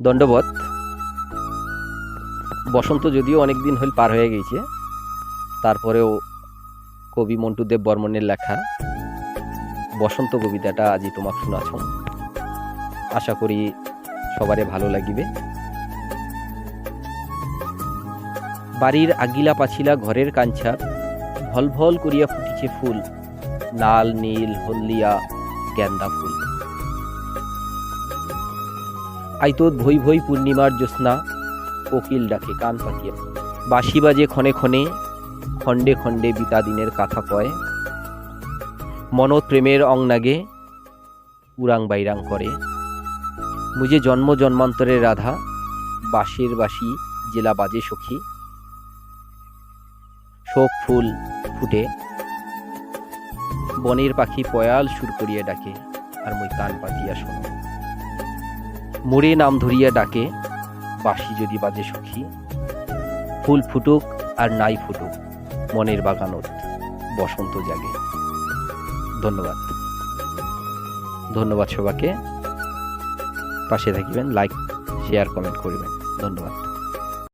দণ্ডবত বসন্ত যদিও অনেক দিন হল পার হয়ে গেছে, তারপরেও কবি মন্টু দেব বর্মনের লেখা বসন্ত কবিতাটা আজি তোমাক শোনাছ আশা করি সবারে ভালো লাগিবে। বাড়ির আগিলা পাছিলা ঘরের কাঞ্ছা ভল ভল করিয়া ফুটিছে ফুল, লাল, নীল, হলদিয়া, গেন্দা ফুল। আইতোত ভই ভই পূর্ণিমার জ্যোৎস্না, কোকিল ডাকে কান পাতিয়া বাঁশি বাজে ক্ষণে ক্ষণে, খণ্ডে খণ্ডে বিতা দিনের কথা কয়। মনত প্রেমের অংনাগে উরাং বাইরাং করে। মুজে জন্ম জন্মান্তরের রাধা, বাঁশের বাঁশি জেলা বাজে সখী। শোক ফুল ফুটে, বনের পাখি পয়াল সুর করিয়া ডাকে, আর মই কান পাতিয়া শোনো। মোড়ে নাম ধরিয়া ডাকে বাসি যদি বাজে সখী। ফুল ফুটুক আর নাই ফুটুক, মনের বাগানত বসন্ত জাগে। ধন্যবাদ। ধন্যবাদ সবাকে পাশে থাকিবেন লাইক শেয়ার কমেন্ট করবেন। ধন্যবাদ।